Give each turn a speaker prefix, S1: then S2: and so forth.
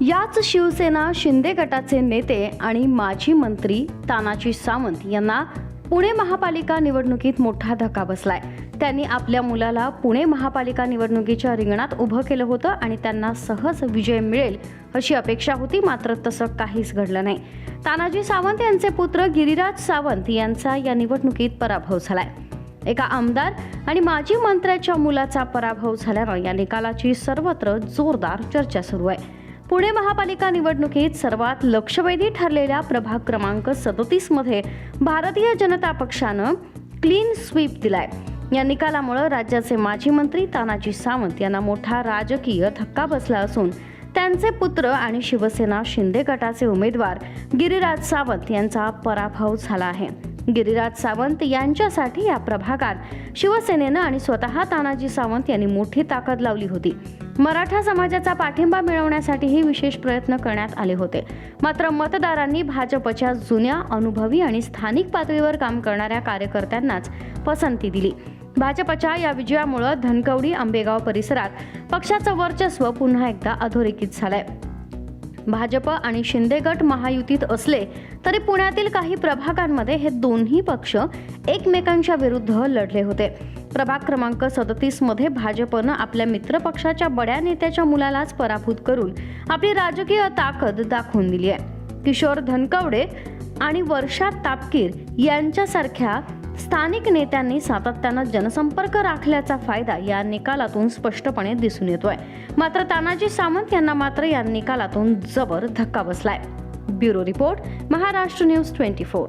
S1: याच शिवसेना शिंदे गटाचे नेते आणि माजी मंत्री तानाजी सावंत यांना पुणे महापालिका निवडणुकीत मोठा धक्का बसलाय. त्यांनी आपल्या मुलाला पुणे महापालिका निवडणुकीच्या रिंगणात उभं केलं होतं आणि त्यांना सहज विजय मिळेल अशी अपेक्षा होती मात्र तसं काहीच घडलं नाही. तानाजी सावंत यांचे पुत्र गिरिराज सावंत यांचा या निवडणुकीत पराभव झालाय. एका आमदार आणि माजी मंत्र्याच्या मुलाचा पराभव झाल्यानं या निकालाची सर्वत्र जोरदार चर्चा सुरू आहे. पुणे महापालिका निवडणुकीत सर्वात लक्षवेधी ठरलेल्या प्रभाग क्रमांक सदोतीसमध्ये भारतीय जनता पक्षानं क्लीन स्वीप दिलाय. या निकालामुळे राज्याचे माजी मंत्री तानाजी सावंत यांना मोठा राजकीय धक्का बसला असून त्यांचे पुत्र आणि शिवसेना शिंदे गटाचे उमेदवार गिरिराज सावंत यांचा पराभव झाला आहे. गिरिराज सावंत यांच्यासाठी या प्रभागात शिवसेनेनं आणि स्वतः तानाजी सावंत यांनी मोठी ताकद लावली होती. मराठा समाजाचा पाठिंबा मिळवण्यासाठीही विशेष प्रयत्न करण्यात आले होते. मात्र मतदारांनी भाजपच्या जुन्या अनुभवी आणि स्थानिक पातळीवर काम करणाऱ्या कार्यकर्त्यांनाच पसंती दिली. भाजपच्या या विजयामुळं धनकवडी आंबेगाव परिसरात पक्षाचं वर्चस्व पुन्हा एकदा अधोरेखित झालंय. भाजप आणि शिंदे गट महायुतीत असले तरी पुण्यातील काही प्रभागांमध्ये हे दोन्ही पक्ष एकमेकांच्या विरुद्ध लढले होते. प्रभाग क्रमांक सदतीसमध्ये भाजपनं आपल्या मित्रपक्षाच्या बड्या नेत्याच्या मुलालाच पराभूत करून आपली राजकीय ताकद दाखवून दिली आहे. किशोर धनकवडे आणि वर्षा तापकीर यांच्यासारख्या स्थानिक नेत्यांनी सातत्यानं जनसंपर्क राखल्याचा फायदा या निकालातून स्पष्टपणे दिसून येतोय. मात्र तानाजी सावंत यांना मात्र या निकालातून जबर धक्का बसलाय. Bureau report Maharashtra news twenty four.